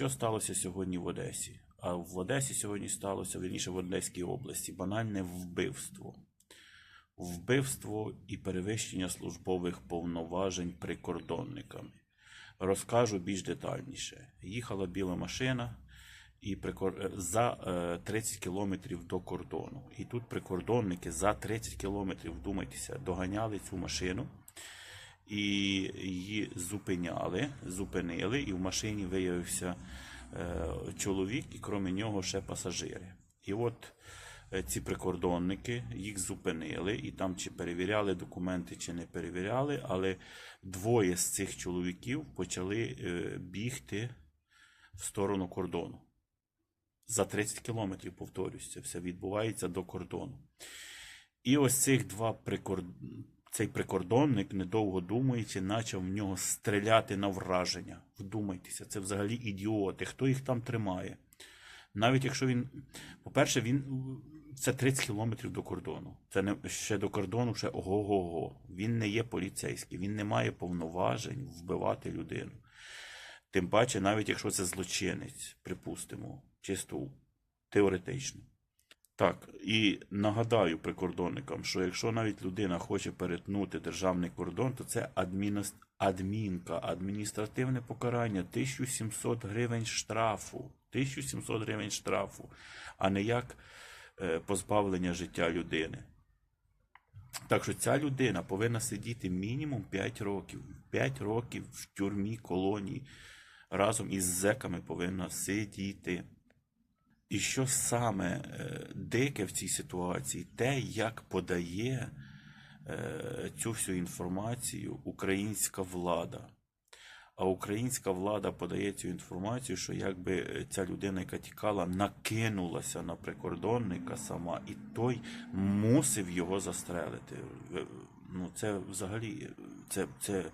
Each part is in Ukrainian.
що сталося сьогодні в Одесі? А в Одесі сьогодні сталося, вірніше в Одеській області, банальне вбивство. Вбивство і перевищення службових повноважень прикордонниками. Розкажу більш детальніше. Їхала біла машина і прикор... е, за е, 30 кілометрів до кордону. І тут прикордонники за 30 кілометрів, вдумайтеся, доганяли цю машину і її зупиняли, зупинили, і в машині виявився е, чоловік, і крім нього ще пасажири. І от е, ці прикордонники їх зупинили, і там чи перевіряли документи, чи не перевіряли, але двоє з цих чоловіків почали е, бігти в сторону кордону. За 30 кілометрів, повторюсь, це все відбувається до кордону. І ось цих два прикор... цей прикордонник, недовго думаючи, почав в нього стріляти на враження. Вдумайтеся, це взагалі ідіоти. Хто їх там тримає? Навіть якщо він, по-перше, він це 30 кілометрів до кордону. Це не ще до кордону, ще ого-го-го. Він не є поліцейський, він не має повноважень вбивати людину. Тим паче, навіть якщо це злочинець, припустимо, чисто теоретично. Так, і нагадаю прикордонникам, що якщо навіть людина хоче перетнути державний кордон, то це адмінос- адмінка, адміністративне покарання 1700 гривень штрафу. 1700 гривень штрафу, а не як е, позбавлення життя людини. Так що ця людина повинна сидіти мінімум 5 років. 5 років в тюрмі колонії разом із зеками повинна сидіти. І що саме е, дике в цій ситуації, те, як подає е, цю всю інформацію українська влада. А українська влада подає цю інформацію, що якби е, ця людина, яка тікала, накинулася на прикордонника сама, і той мусив його застрелити. Ну, це взагалі, це, це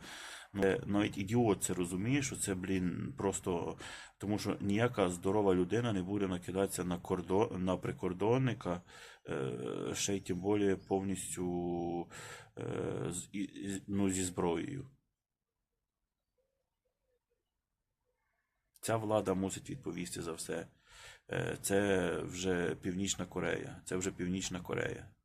це навіть ідіот це розуміє, що це, блін, просто тому що ніяка здорова людина не буде накидатися на кордон, на прикордонника, е, ще й тим більше повністю е, ну, зі зброєю. Ця влада мусить відповісти за все. Е, Це вже Північна Корея. Це вже Північна Корея.